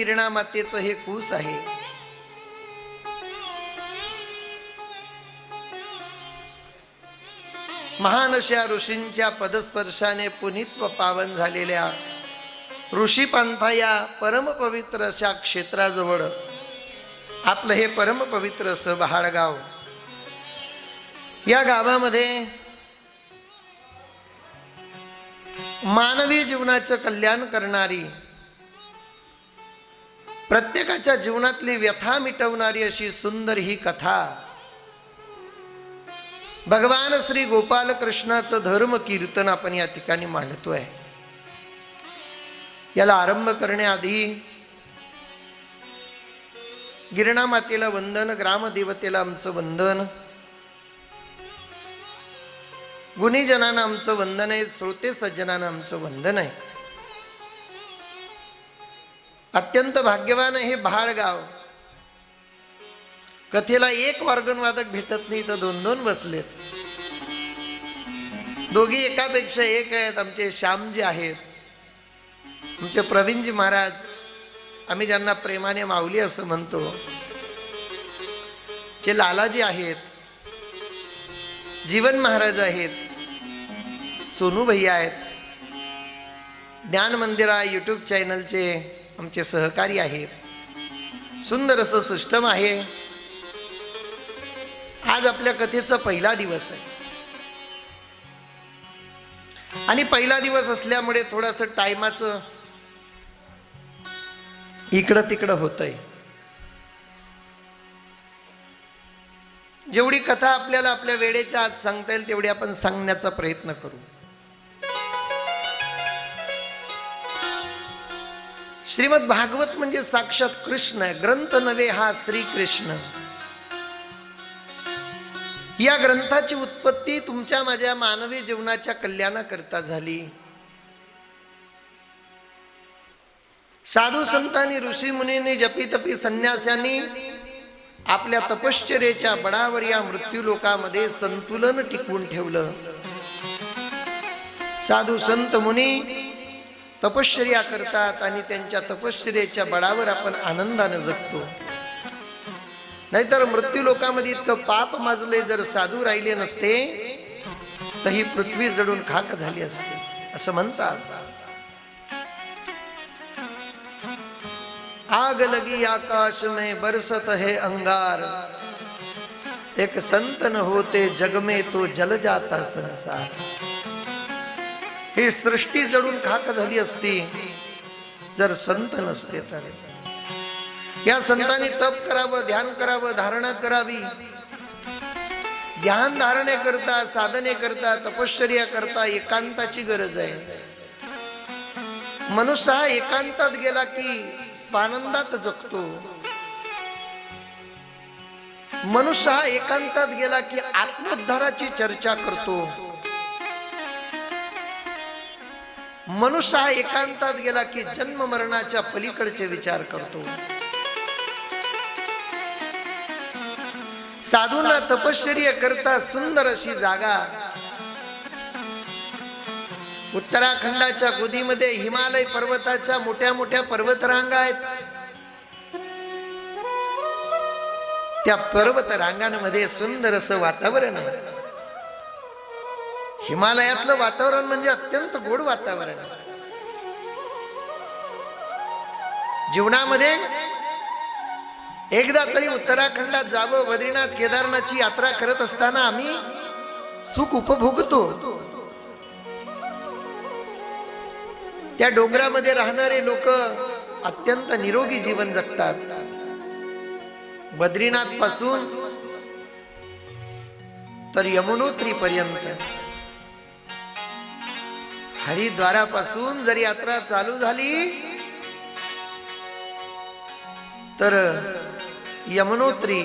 गिरणा मातेचं हे कूस आहे. महान अशा ऋषींच्या पदस्पर्शाने पुनित्व पावन झालेल्या ऋषीपंथा या परमपवित्र अशा क्षेत्राजवळ आपलं हे परमपवित्र असं बहाडगाव. या गावामध्ये मानवी जीवनाचं कल्याण करणारी प्रत्येकाच्या जीवनातली व्यथा मिटवणारी अशी सुंदर ही कथा. भगवान श्री गोपाल कृष्णाचं धर्म कीर्तन आपण या ठिकाणी मांडतोय. याला आरंभ करण्याआधी गिरणा मातेला वंदन ग्रामदेवतेला आमचं वंदन. गुणीजनांना आमचं वंदन आहे श्रोते सज्जनांना आमचं वंदन आहे. अत्यंत भाग्यवान आहे हे बहाळगाव कथेला एक वादक भेटत नाही तर दोन दोन बसलेत. दोघी एकापेक्षा एक आहेत आमचे श्यामजी आहेत. आमचे प्रवीणजी महाराज आम्ही ज्यांना प्रेमाने माऊली असं म्हणतो जे लालाजी आहेत जीवन महाराज आहेत सोनू भैया आहेत. ज्ञान मंदिरा यूट्यूब चॅनलचे आमचे सहकारी आहेत. सुंदर असं सिस्टम आहे. आज आपल्या कथेचा पहिला दिवस आहे. आणि पहिला दिवस असल्यामुळे थोडस टायमाचं इकडं तिकडं होतंय. जेवढी कथा आपल्याला आपल्या वेळेच्या आत सांगता येईल तेवढी आपण सांगण्याचा प्रयत्न करू. श्रीमद भागवत म्हणजे साक्षात कृष्ण ग्रंथ नव्हे हा श्रीकृष्ण या ग्रंथाची उत्पत्ती तुमच्या माझ्या मानवी जीवनाच्या कल्याणाकरता झाली. साधू संतांनी ऋषी मुनी जपी तपी संन्यासांनी आपल्या तपश्चर्याच्या बळावर या मृत्यू लोकामध्ये संतुलन टिकवून ठेवलं. साधू संत मुनी तपश्चर्या करतात आणि त्यांच्या तपश्चर्याच्या बळावर आपण आनंदाने जगतो. नाहीतर मृत्यू लोकामध्ये इतकं पाप माजले जर साधू राहिले नसते तर ही पृथ्वी जडून खाक झाली असते असं म्हणतात. आग लगी आकाश में बरसत है अंगार. एक संतन होते जग में तो जल जाता संसार. हे सृष्टी जडून खाक झाली असती जर संत नसते तर. या संतांनी तप करावं ध्यान करावं धारणा करावी. ध्यान धारणे करता साधने करता तपश्चर्या करता एकांताची गरज आहे. मनुष्य हा एकांतात गेला की स्वानंदात जगतो. मनुष्य हा एकांतात गेला की आत्मोद्धाराची चर्चा करतो. मनुष्य हा एकांतात गेला की जन्म मरणाच्या पलीकडचे विचार करतो. साधूंना तपश्चर्य करता सुंदर अशी जागा. उत्तराखंडाच्या गोदीमध्ये हिमालय पर्वताच्या मोठ्या मोठ्या पर्वतरांगा आहेत. त्या पर्वत रांगांमध्ये सुंदर असं वातावरण आहे. हिमालयातलं वातावरण म्हणजे अत्यंत गोड वातावरण जीवनामध्ये एकदा तरी उत्तराखंडात जावं बद्रीनाथ केदारनाथची यात्रा करत असताना आम्ही सुख उपभोगतो. त्या डोंगरामध्ये राहणारे लोक अत्यंत निरोगी जीवन जगतात. बद्रीनाथपासून तर यमुनोत्री पर्यंत हरिद्वारापासून जर यात्रा चालू झाली तर यमुनोत्री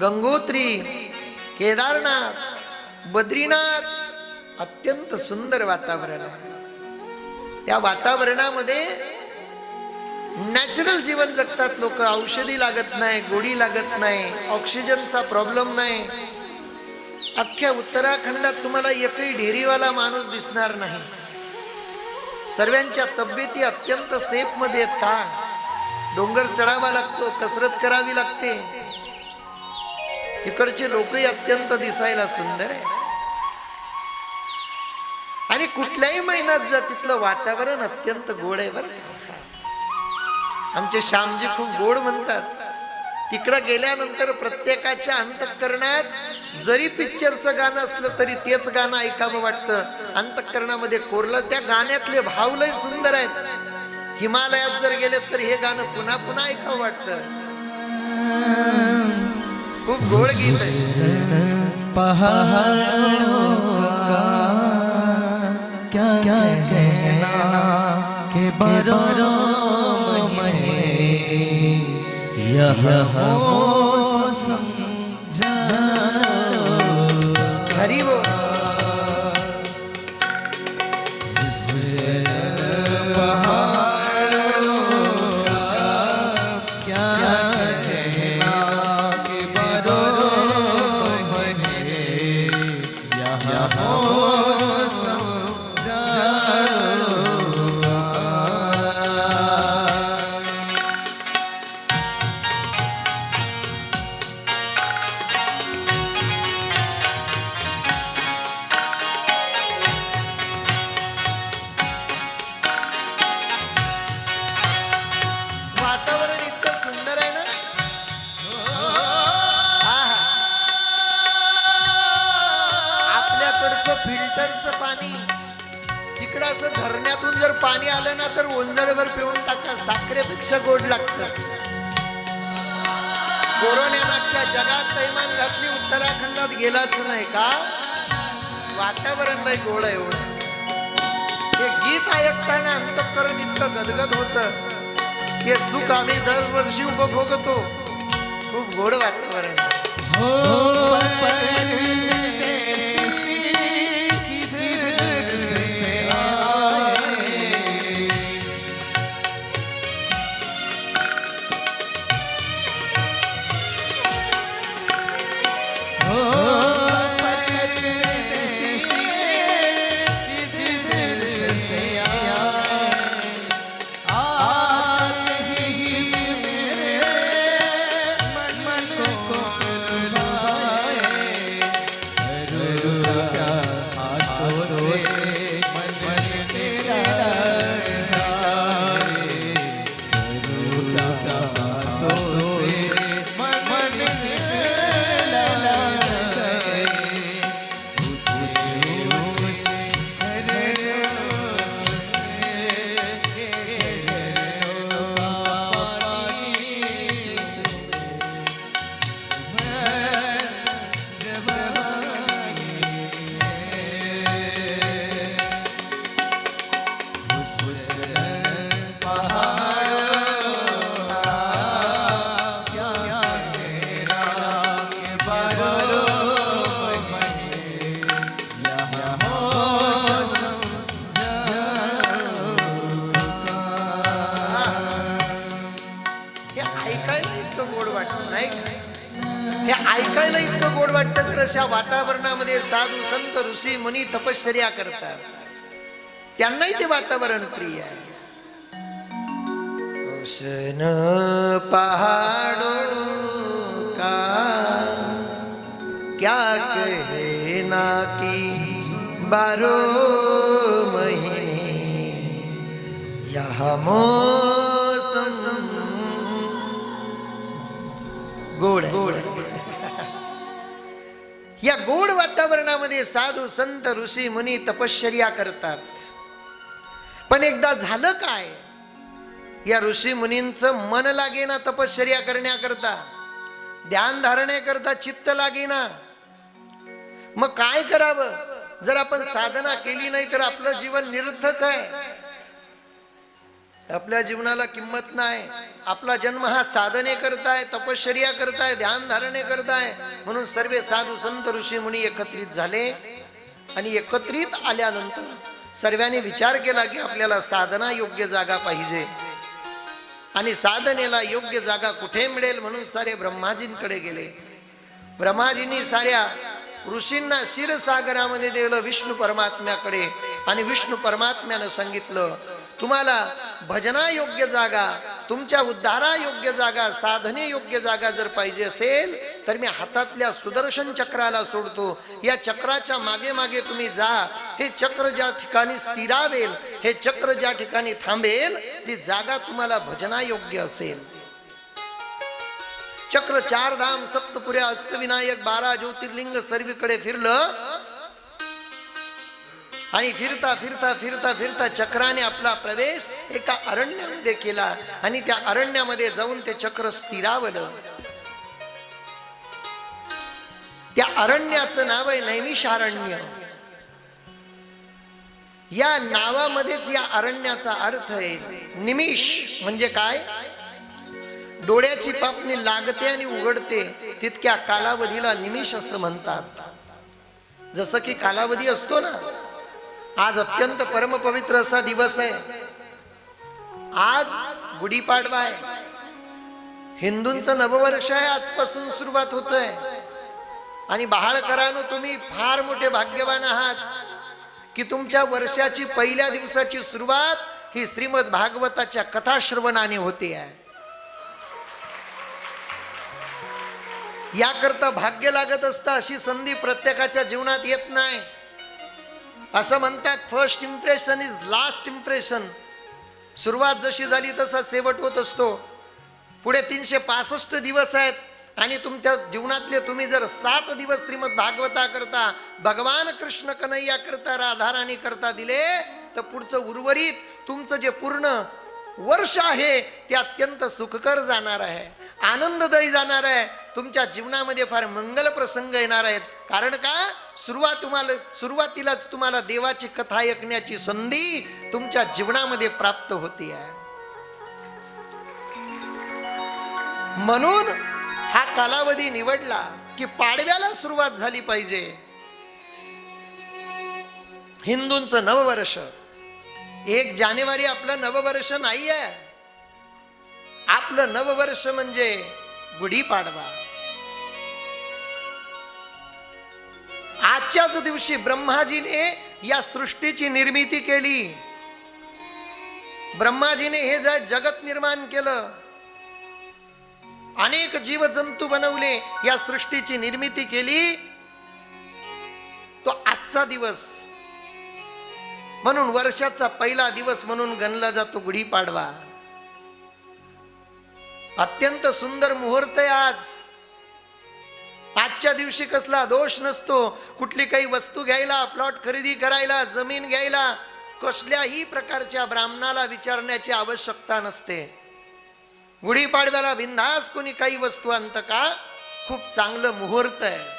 गंगोत्री केदारनाथ बद्रीनाथ अत्यंत सुंदर वातावरण या वातावरणामध्ये नॅचरल जीवन जगतात लोक. औषधी लागत नाही गोडी लागत नाही ऑक्सिजनचा प्रॉब्लेम नाही. अख्ख्या उत्तराखंडात तुम्हाला एकही ढेरीवाला माणूस दिसणार नाही. सर्वांच्या तब्येती अत्यंत सेफमध्ये आहेत का? डोंगर चढावा लागतो कसरत करावी लागते. तिकडचे लोकही अत्यंत दिसायला सुंदर आहे आणि कुठल्याही महिन्यात जा तिथलं वातावरण अत्यंत गोड आहे बरं आमचे श्यामजी खूप गोड म्हणतात तिकडं गेल्यानंतर प्रत्येकाच्या अंतःकरणात जरी पिक्चरचं गाणं असलं तरी तेच गाणं ऐकावं वाटतं. अंतःकरणामध्ये कोरलं त्या गाण्यातले भाव लय सुंदर आहेत. हिमालयात जर गेले तर हे गाणं पुन्हा पुन्हा ऐकावं वाटतं. खूप गोड गीत आहे. पहाड़ों क्या क्या कहना के बरो में यह हो हरी फिल्टरचं पाणी. तिकडं असं धरण्यातून जर पाणी आलं ना तर ओंजळभर पिऊन टाका. साखरेपेक्षा गोड लागतं. कोरोनाच्या जगात तैमान घातली उत्तराखंडात गेलाच नाही का? वातावरण नाही गोड आहे एवढं हे गीत ऐकताना अंतकरण इतकं गदगद होत. हे सुख आम्ही दरवर्षी उपभोगतो. खूप गोड वातावरण हो. हो, हो. वातावरणामध्ये साधू संत ऋषी मुनी तपश्चर्या करतात. त्यांनाही ते वातावरण प्रिय आहे. ओशन पहाड़ों का? क्या कहे ना की बारो महीने? यह मौसम गोड गोड या गोड वातावरणामध्ये साधू संत ऋषी मुनी तपश्चर्या करतात. पण एकदा झालं काय? या ऋषी मुनींचं मन लागेना तपश्चर्या करण्याकरता. ध्यान धारणेकरता चित्त लागेना. मग काय करावं? जर आपण साधना केली नाही तर आपलं जीवन निरर्थक आहे. आपल्या जीवनाला किंमत नाही. आपला जन्म हा साधने करताय तपश्चर्या करताय ध्यान धारणे करताय. म्हणून सर्व साधू संत ऋषी मुनी एकत्रित झाले. आणि एकत्रित आल्यानंतर सर्वांनी विचार केला की आपल्याला साधना योग्य जागा पाहिजे. आणि साधनेला योग्य जागा कुठे मिळेल म्हणून सारे ब्रह्माजींकडे गेले. ब्रह्माजींनी साऱ्या ऋषींना क्षीरसागरामध्ये दिलं विष्णू परमात्म्याकडे. आणि विष्णू परमात्म्यानं सांगितलं तुम्हाला भजना योग्य जागा तुमच्या उद्धारा योग्य जागा साधने योग्य जागा जर पाहिजे असेल तर मी हातातल्या सुदर्शन चक्राला सोडतो. या चक्राच्या मागे मागे तुम्ही जा. हे चक्र ज्या ठिकाणी स्थिरावेल हे चक्र ज्या ठिकाणी थांबेल ती जागा तुम्हाला भजनायोग्य असेल. चक्र चार धाम सप्तपुऱ्या अष्टविनायक बारा ज्योतिर्लिंग सर्वीकडे फिरलं आणि फिरता फिरता फिरता फिरता चक्राने आपला प्रवेश एका अरण्यामध्ये केला. आणि त्या अरण्यामध्ये जाऊन ते चक्र स्थिरावलं. त्या अरण्याचं नाव आहे नैमिषारण्य या नावामध्येच या अरण्याचा अर्थ आहे निमिष. म्हणजे काय? डोळ्याची पापणी लागते आणि उघडते. तितक्या कालावधीला निमिष असं म्हणतात. जसं की कालावधी असतो ना आज अत्यंत परमपवित्र असा दिवस आहे. आज गुढीपाडवा आहे. हिंदूंचं नववर्ष आहे आजपासून सुरुवात होत आहे आणि बहाळकरांनो तुम्ही फार मोठे भाग्यवान आहात की तुमच्या वर्षाची पहिल्या दिवसाची सुरुवात ही श्रीमद भागवताच्या कथा श्रवणाने होते आहे. याकरता भाग्य लागत असतं अशी संधी प्रत्येकाच्या जीवनात येत नाही. असं म्हणतात first impression is last impression सुरुवात जशी झाली तसा शेवट होत असतो. पुढे तीनशे पासष्ट दिवस आहेत आणि तुमच्या जीवनातले तुम्ही जर सात दिवस श्रीमद भागवता करता भगवान कृष्ण कन्हैया करता राधाराणी करता दिले तर पुढचं उर्वरित तुमचं जे पूर्ण वर्ष आहे ते अत्यंत सुखकर जाणार आहे. आनंददायी जाणार आहे. तुमच्या जीवनामध्ये फार मंगल प्रसंग येणार आहेत. कारण का? सुरुवात तुम्हाला सुरुवातीलाच तुम्हाला देवाची कथा ऐकण्याची संधी तुमच्या जीवनामध्ये प्राप्त होती आहे. म्हणून हा कालावधी निवडला की पाडव्याला सुरुवात झाली पाहिजे. हिंदूंचं नववर्ष. एक जानेवारी आपलं नववर्ष नाही आहे आपलं नववर्ष म्हणजे गुढीपाडवा आजच्याच दिवशी ब्रह्माजीने या सृष्टीची निर्मिती केली. ब्रह्माजीने हे जे जगत निर्माण केलं. अनेक जीवजंतू बनवले या सृष्टीची निर्मिती केली. तो आजचा दिवस. म्हणून वर्षाचा पहिला दिवस म्हणून गणला जातो गुढीपाडवा अत्यंत सुंदर मुहूर्त आहे आज. आजच्या दिवशी कसला दोष नसतो. कुठली काही वस्तू घ्यायला प्लॉट खरेदी करायला जमीन घ्यायला कसल्याही प्रकारच्या ब्राह्मणाला विचारण्याची आवश्यकता नसते. गुढीपाडव्याला बिंदास कोणी काही वस्तू आणतं का? खूप चांगलं मुहूर्त आहे.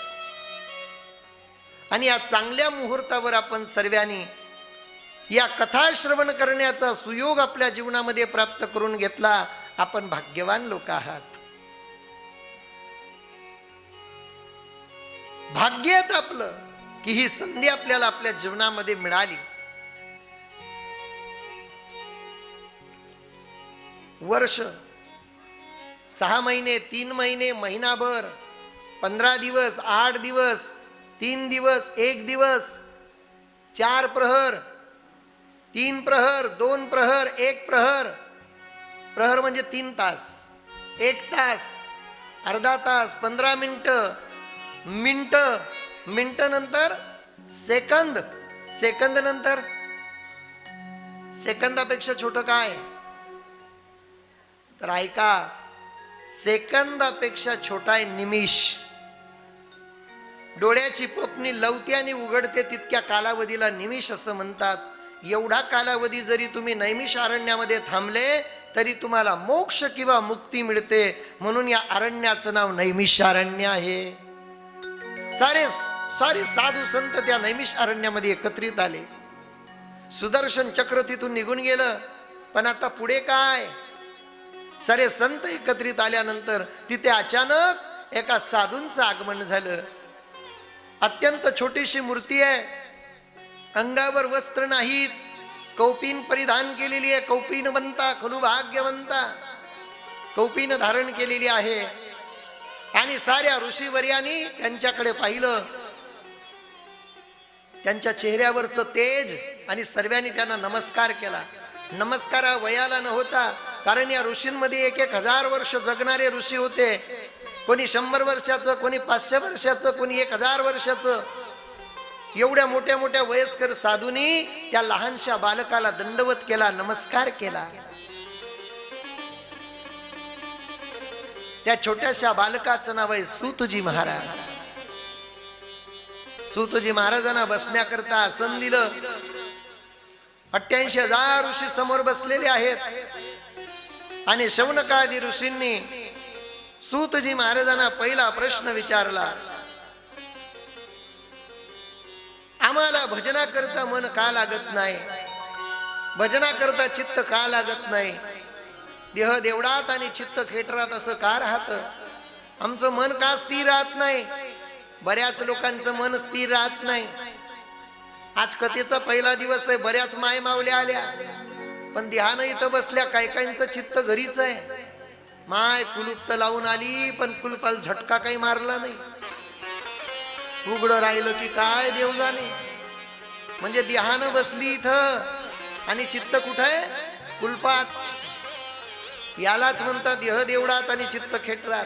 आणि या चांगल्या मुहूर्तावर आपण सर्वांनी या कथा श्रवण करण्याचा सुयोग आपल्या जीवनामध्ये प्राप्त करून घेतला. आपण भाग्यवान लोक आहात. भाग्य आहेत आपलं की ही संधी आपल्याला आपल्या जीवनामध्ये मिळाली. वर्ष सहा महिने तीन महिने महिनाभर पंधरा दिवस आठ दिवस तीन दिवस एक दिवस चार प्रहर तीन प्रहर दोन प्रहर एक प्रहर प्रहर म्हणजे तीन तास एक तास अर्धा तास पंधरा मिनटं मिनट मिनट नंतर सेकंद सेकंद नंतर. सेकंदापेक्षा छोट काय? तर ऐका सेकंदापेक्षा छोटा आहे निमिष. डोळ्याची पपनी लवते आणि उघडते तितक्या कालावधीला निमिष असं म्हणतात. एवढा कालावधी जरी तुम्ही नैमिष अरण्यामध्ये थांबले तरी तुम्हाला मोक्ष किंवा मुक्ती मिळते. म्हणून या अरण्याचं नाव नैमिष अरण्य आहे. सारे सारे साधू संत त्या नैमिष अरण्यामध्ये एकत्रित आले. सुदर्शन चक्र तिथून निघून गेलं. पण आता पुढे काय? सारे संत एकत्रित आल्यानंतर तिथे अचानक एका साधूंचं आगमन झालं. अत्यंत छोटीशी मूर्ती आहे. अंगावर वस्त्र नाहीत. कौपीन परिधान केलेली आहे. कौपीन बनता खलु भाग्यवंता कौपीन धारण केलेली आहे. आणि साऱ्या ऋषीवर्यांनी त्यांच्याकडे पाहिलं. त्यांच्या चेहऱ्यावरचं तेज आणि सर्वांनी त्यांना नमस्कार केला. नमस्कारा वयाला न होता कारण या ऋषींमध्ये एक एक हजार वर्ष जगणारे ऋषी होते. कोणी शंभर वर्षाचं कोणी पाचशे वर्षाचं कोणी एक हजार वर्षाचं. एवढ्या मोठ्या मोठ्या वयस्कर साधूंनी त्या लहानशा बालकाला दंडवत केला नमस्कार केला. त्या छोट्याशा बालकाचं नाव आहे सूतजी महाराज. सूतजी महाराजांना बसण्याकरता आसन दिलं. अठ्ठ्याऐंशी हजार ऋषी समोर बसलेले आहेत. आणि शौनकादी ऋषींनी सूतजी महाराजांना पहिला प्रश्न विचारला. आम्हाला भजना करता मन का लागत नाही? भजना करता चित्त का लागत नाही? देह देवडात आणि चित्त खेटरात असं का राहत? आमचं मन का स्थिर राहत नाही? बऱ्याच लोकांचं मन स्थिर राहत नाही. आज कथेचा पहिला दिवस आहे बऱ्याच माय मावल्या आल्या. पण ध्यान इथं बसल्या काही काहींचं चित्त घरीच आहे. माय कुलूप तर लावून आली पण कुलपाला झटका काही मारला नाही. उघडं राहिलं की काय देव जाणे म्हणजे ध्यान बसली इथं. आणि चित्त कुठं आहे? कुलपात. यालाच म्हणतात देह देवडात आणि चित्त खेटरात.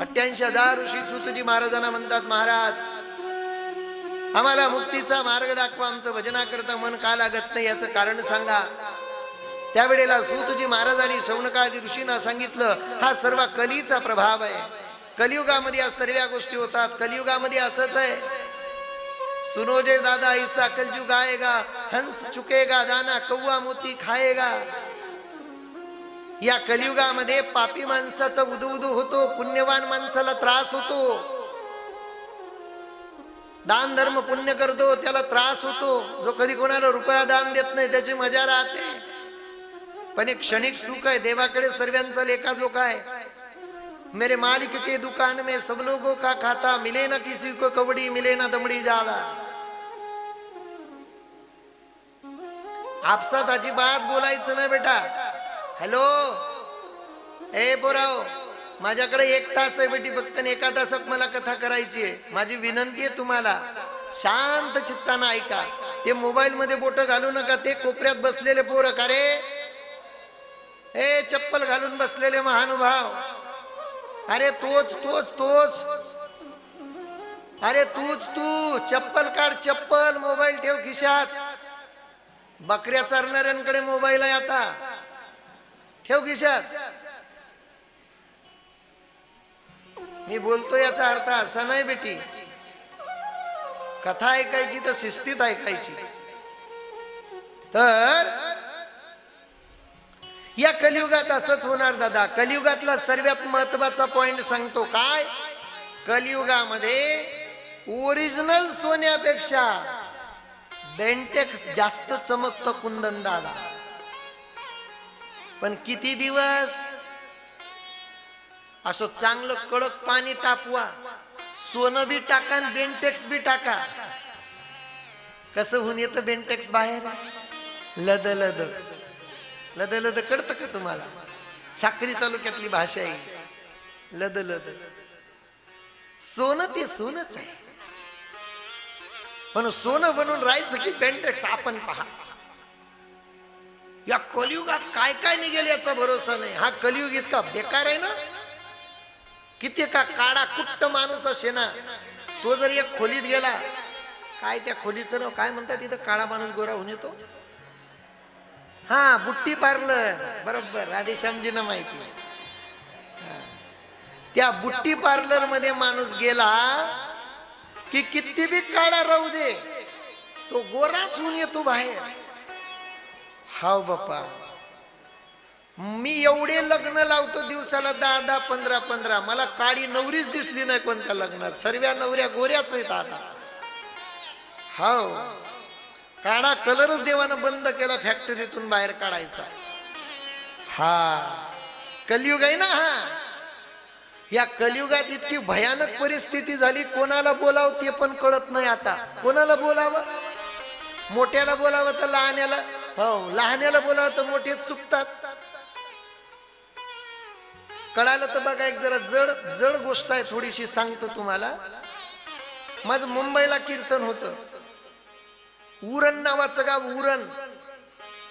अठ्ठ्याऐंशी हजार ऋषी सुतजी महाराजांना म्हणतात महाराज आम्हाला मुक्तीचा मार्ग दाखवा आमचं भजना करता मन का लागत नाही याचं कारण सांगा. त्यावेळेला सूतजी महाराजांनी सौनकादी ऋषींना सांगितलं हा सर्व कलीचा प्रभाव आहे. कलियुगामध्ये या सर्व गोष्टी होतात. कलियुगामध्ये असंच आहे. सुनो जे दादा ऐसा कलयुग आएगा हंस चुकेगा दाना कौवा मोती खाएगा। या कलियुगामध्ये पापी माणसाचा उदू उदू होतो पुण्यवान माणसाला त्रास होतो। दान धर्म पुण्य करतो त्याला त्रास होतो। जो कधी कोणाला रुपया दान देत नाही त्याची मजा राहते। पण एक क्षणिक सुख आहे देवाकडे सर्वांचा लेखा जो काय मेरे मालिक के दुकान में सब लोगों का खाता मिले ना किसी को कबड्डी मिले ना दमडी जाला। आपसात अजिबात बोलायचं नाही बेटा. हॅलो ए बोराव माझ्याकडे एक तास आहे बेटी फक्त एका तासात मला कथा करायची आहे. माझी विनंती आहे तुम्हाला. शांत चित्तानं ऐका. ते मोबाईल मध्ये बोट घालू नका ते कोपऱ्यात बसलेले पोर का रे? ए चप्पल घालून बसलेले महानुभाव. अरे तोच तोच तोच. अरे तूच तू. चप्पल काढ चप्पल. मोबाईल ठेव खिशात. बकऱ्या चरणाऱ्यांकडे मोबाईल आहे आता. ठेव खिशात. मी बोलतो याचा अर्थ असा नाही बेटी. कथा ऐकायची तर शिस्तीत ऐकायची. तर या कलियुगात असंच होणार दादा. कलियुगातला सर्वात महत्त्वाचा पॉइंट सांगतो काय? कलियुगामध्ये ओरिजिनल सोन्यापेक्षा बेंटेक्स जास्त चमकतं कुंदन दादा. पण किती दिवस? असं चांगलं कडक पाणी तापवा. सोनं बी टाका आणि बेंटेक्स बी टाका. कसं होऊन येतं बेंटेक्स बाहेर? लद लद. लद लद कळतं का तुम्हाला? साक्री तालुक्यातली भाषा आहे. लद लद. सोनं ते सोनच आहे. पण सोनं बनून राहायचं की पेंटेक्स आपण पहा. या कलियुगात काय काय निघेल याचा भरोसा नाही. हा कलियुग इतका बेकार आहे ना? किती का काळा कुट्ट माणूस असे ना? तो जर एक खोलीत गेला काय त्या खोलीचं नाव काय म्हणतात तिथं काळा माणूस गोरा होऊन येतो? हा बुट्टी पार्लर. बरोबर राधेश्यामजीना माहिती. त्या बुट्टी पार्लरमध्ये माणूस गेला की किती बी काळा राहू दे तो गोराच होऊन येतो बाहेर. हाव बापा. मी एवढे लग्न लावतो दिवसाला दहा दहा पंधरा पंधरा. मला काळी नवरीच दिसली नाही कोणत्या लग्नात. सर्व्या नवऱ्या गोऱ्याच आहेत आता. हाव. काळा कलरच देवानं बंद केला फॅक्टरीतून बाहेर काढायचा. हा. कलियुग आहे ना हा? या कलियुगात इतकी भयानक परिस्थिती झाली कोणाला बोलावं ते पण कळत नाही आता. कोणाला बोलावं? मोठ्याला बोलावं तर लहान्याला. हो लहान्याला बोलावं तर मोठे चुकतात. कळालं तर बघा एक जरा जड जड गोष्ट आहे थोडीशी सांगतो तुम्हाला. माझं मुंबईला कीर्तन होतं. उरण नावाचं गाव उरण.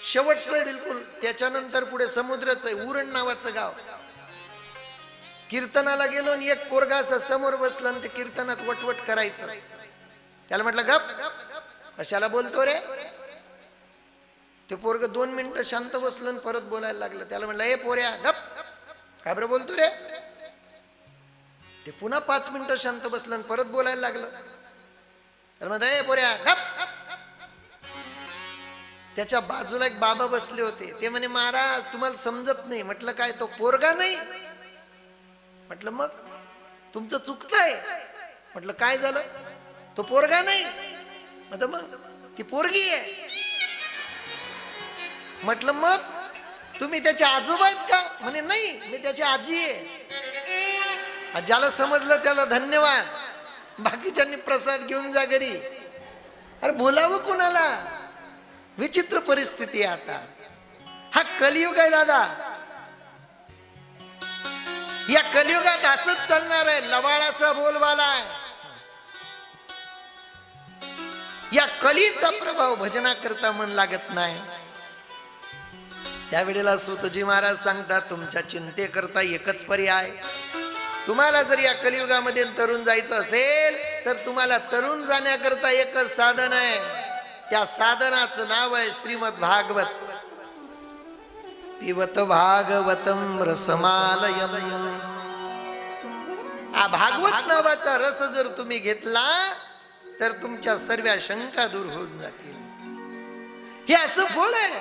शेवटचं बिलकुल. त्याच्यानंतर पुढे समुद्रच आहे उरण नावाचं गाव. कीर्तनाला गेलो आणि एक पोरगा असं समोर बसला आणि ते कीर्तनात वटवट करायचं. त्याला म्हटलं गप. कशाला बोलतो रे? ते पोरग दोन मिनिटं शांत बसलं आणि परत बोलायला लागलं. त्याला म्हटलं ए पोऱ्या गप. काय बरं बोलतो रे? ते पुन्हा पाच मिनिटं शांत बसलं आणि परत बोलायला लागलं. त्याला म्हणत ए पोऱ्या गप. त्याच्या बाजूला एक बाबा बसले होते. ते म्हणे महाराज तुम्हाला समजत नाही. म्हटलं काय तो पोरगा नाही? म्हटलं मग तुमचं चुकतंय म्हटलं काय झालं? तो पोरगा नाही. म्हटलं मग ती पोरगी आहे. म्हटलं मग तुम्ही त्याचे आजोबा आहेत का? म्हणे नाही मी त्याची आजी आहे. ज्याला समजलं त्याला धन्यवाद. बाकीच्यांनी प्रसाद घेऊन जा घरी. अरे बोलावं कोणाला? विचित्र परिस्थिती आहे आता. हा कलियुग आहे दादा. या कलियुगात असंच चालणार आहे. लवाळाचा बोलवाला आहे. या कलीचा प्रभाव भजना करता मन लागत नाही. त्यावेळेला सुतजी महाराज सांगतात तुमच्या चिंते करता एकच पर्याय. तुम्हाला जर या कलियुगामध्ये तरुण जायचं असेल तर तुम्हाला तरुण जाण्याकरता एकच साधन आहे. त्या साधनाचं नाव आहे श्रीमद भागवत पिवत भागवतम रसमालयम. हा भागवत नावाचा रस जर तुम्ही घेतला तर तुमच्या सर्व शंका दूर होऊन जातील. हे असं फळ आहे.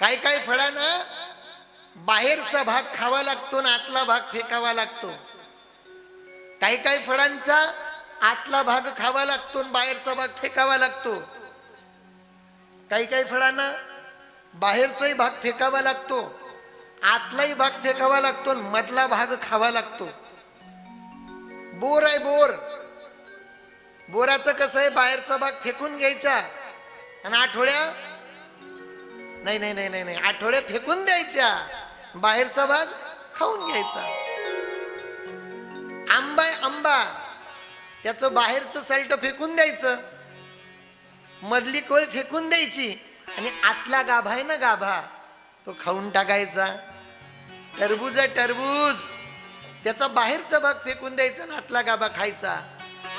काही काही फळांना बाहेरचा भाग खावा लागतो ना आतला भाग फेकावा लागतो. काही काही फळांचा आतला भाग खावा लागतो आणि बाहेरचा भाग फेकावा लागतो. काही काही फळांना बाहेरचाही भाग फेकावा लागतो. आतलाही भाग फेकावा लागतो आणि मधला भाग खावा लागतो. बोर आहे बोर. बोराचं कसं आहे बाहेरचा भाग फेकून घ्यायचा. आणि आठवड्या? नाही नाही नाही नाही नाही. आठवड्या फेकून द्यायच्या. बाहेरचा भाग खाऊन घ्यायचा. आंबा आहे आंबा. त्याचं बाहेरचं सल्ट फेकून द्यायचं. मधली कोय फेकून द्यायची? आणि आतला गाभा आहे ना गाभा तो खाऊन टाकायचा. टरबूज आहे टरबूज. त्याचा बाहेरचा भाग फेकून द्यायचा ना आतला गाभा खायचा.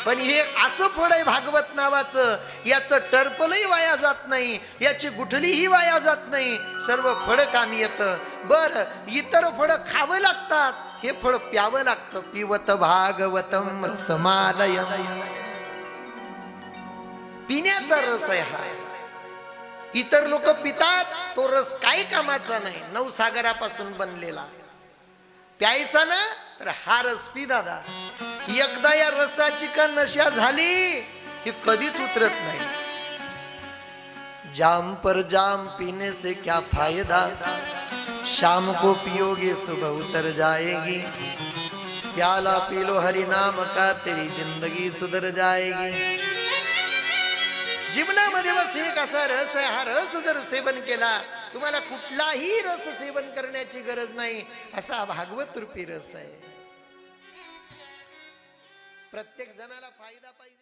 पण हे असं फळ आहे भागवत नावाचं याचं टर्पलही वाया जात नाही याची गुठलीही वाया जात नाही. सर्व फळ कामी येतं. बर इतर फळं खावं लागतात हे फळ प्यावं लागतं. पिवत भागवतम समालय पिण्याचा रस आहे हा. इतर लोक पितात तो रस काही कामाचा नाही. नवसागरापासून बनलेला. प्यायचा ना तर हा रस पी दादा. एकदा या रसाची का नशा झाली ही कधीच उतरत नाही. जाम पर जाम पीने से क्या फायदा? शाम को पियोगे सुबह उतर जाएगी. प्याला पी लो हरि नाम का तेरी जिंदगी सुधर जाएगी. जीवनामध्ये बस एक असा रस आहे हा रस जर सेवन केला तुम्हाला कुठलाही रस सेवन करण्याची गरज नाही असा भागवत रूपी रस आहे. प्रत्येक जणाला फायदा पाहिजे.